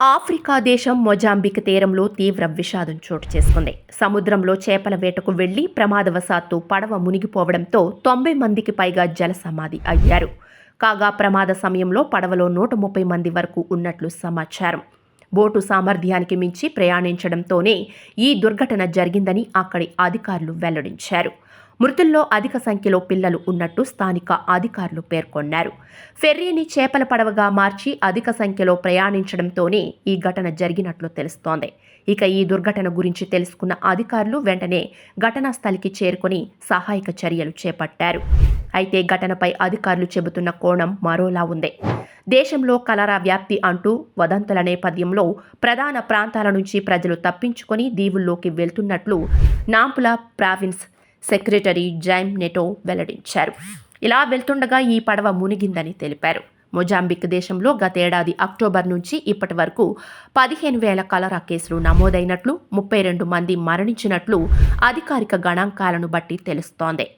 Africa దేశం Mozambique తీరంలో తీవ్ర విషాదం చోటు చేసుకుంది. సముద్రంలో చేపల వేటకు వెళ్ళి ప్రమాదవశాత్తు పడవ మునిగిపోవడంతో తొంభై మందికి పైగా జల సమాధి అయ్యారు. కాగా ప్రమాద సమయంలో పడవలో నూట ముప్పై మంది వరకు ఉన్నట్లు సమాచారం. బోటు సామర్థ్యానికి మించి ప్రయాణించడంతోనే ఈ దుర్ఘటన జరిగిందని అక్కడి అధికారులు వెల్లడించారు. మృతుల్లో అధిక సంఖ్యలో పిల్లలు ఉన్నట్టు స్థానిక అధికారులు పేర్కొన్నారు. ఫెర్రీని చేపల పడవగా మార్చి అధిక సంఖ్యలో ప్రయాణించడంతోనే ఈ ఘటన జరిగినట్లు తెలుస్తోంది. ఇక ఈ దుర్ఘటన గురించి తెలుసుకున్న అధికారులు వెంటనే ఘటనా స్థలికి చేరుకొని సహాయక చర్యలు చేపట్టారు. అయితే ఘటనపై అధికారులు చెబుతున్న కోణం మరోలా ఉంది. దేశంలో కలరా వ్యాప్తి అంటూ వదంతుల నేపథ్యంలో ప్రధాన ప్రాంతాల నుంచి ప్రజలు తప్పించుకొని దీవుల్లోకి వెళ్తున్నట్లు నాంపుల ప్రావిన్స్ సెక్రటరీ జైమ్ నెటో వెల్లడించారు. ఇలా వెళ్తుండగా ఈ పడవ మునిగిందని తెలిపారు. మొజాంబిక్ దేశంలో గతేడాది అక్టోబర్ నుంచి ఇప్పటి వరకు పదిహేను వేల కలరా కేసులు నమోదైనట్లు ముప్పై రెండు మంది మరణించినట్లు అధికారిక గణాంకాలను బట్టి తెలుస్తోంది.